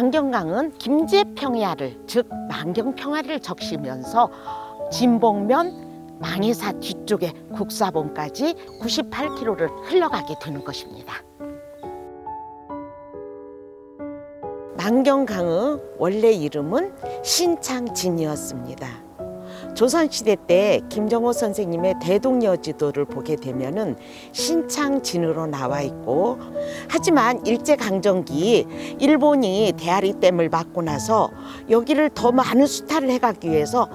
만경강은 김제평야를 즉 만경평야를 적시면서 진봉면 망해사 뒤쪽에 국사봉까지 98km를 흘러가게 되는 것입니다. 만경강의 원래 이름은 신창진이었습니다. 조선시대 때 김정호 선생님의 대동여 지도를 보게 되면은 신창진으로 나와 있고 하지만 일제강점기 일본이 대하리 댐을 막고 나서 여기를 더 많은 수탈을 해가기 위해서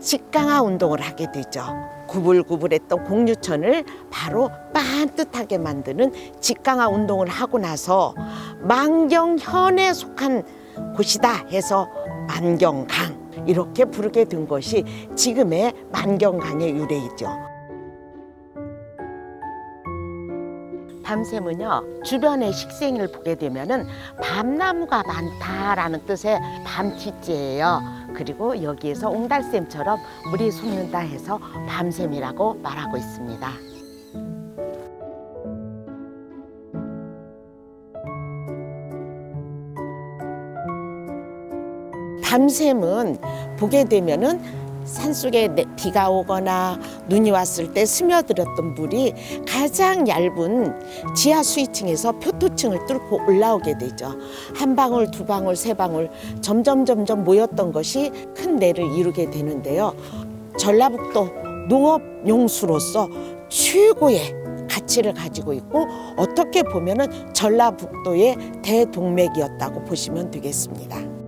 직강화 운동을 하게 되죠. 구불구불했던 공유천을 바로 반듯하게 만드는 직강화 운동을 하고 나서 만경현에 속한 곳이다 해서 만경강 이렇게 부르게 된 것이 지금의 만경강의 유래이죠. 밤샘은요 주변의 식생을 보게 되면은 밤나무가 많다라는 뜻의 밤티지예요. 그리고 여기에서 옹달샘처럼 물이 솟는다 해서 밤샘이라고 말하고 있습니다. 밤샘은 보게 되면은 산속에 내- 비가 오거나 눈이 왔을 때 스며들었던 물이 가장 얇은 지하 수위층에서 표토층을 뚫고 올라오게 되죠. 한 방울, 두 방울, 세 방울 점점 점점 모였던 것이 큰 내를 이루게 되는데요. 전라북도 농업 용수로서 최고의 가치를 가지고 있고 어떻게 보면은 전라북도의 대동맥이었다고 보시면 되겠습니다.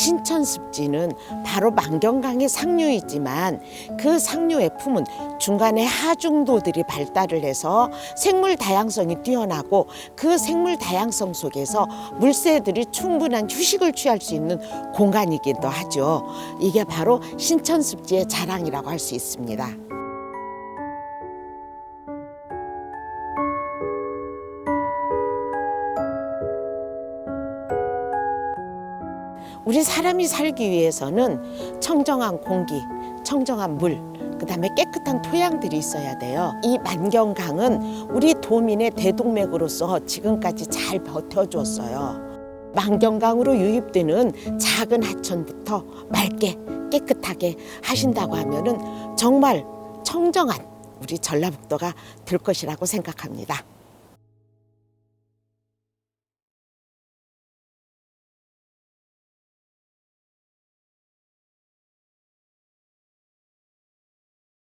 신천습지는 바로 만경강의 상류이지만 그 상류의 품은 중간에 하중도들이 발달을 해서 생물 다양성이 뛰어나고 그 생물 다양성 속에서 물새들이 충분한 휴식을 취할 수 있는 공간이기도 하죠. 이게 바로 신천습지의 자랑이라고 할 수 있습니다. 우리 사람이 살기 위해서는 청정한 공기, 청정한 물, 그 다음에 깨끗한 토양들이 있어야 돼요. 이 만경강은 우리 도민의 대동맥으로서 지금까지 잘 버텨줬어요. 만경강으로 유입되는 작은 하천부터 맑게 깨끗하게 하신다고 하면은 정말 청정한 우리 전라북도가 될 것이라고 생각합니다.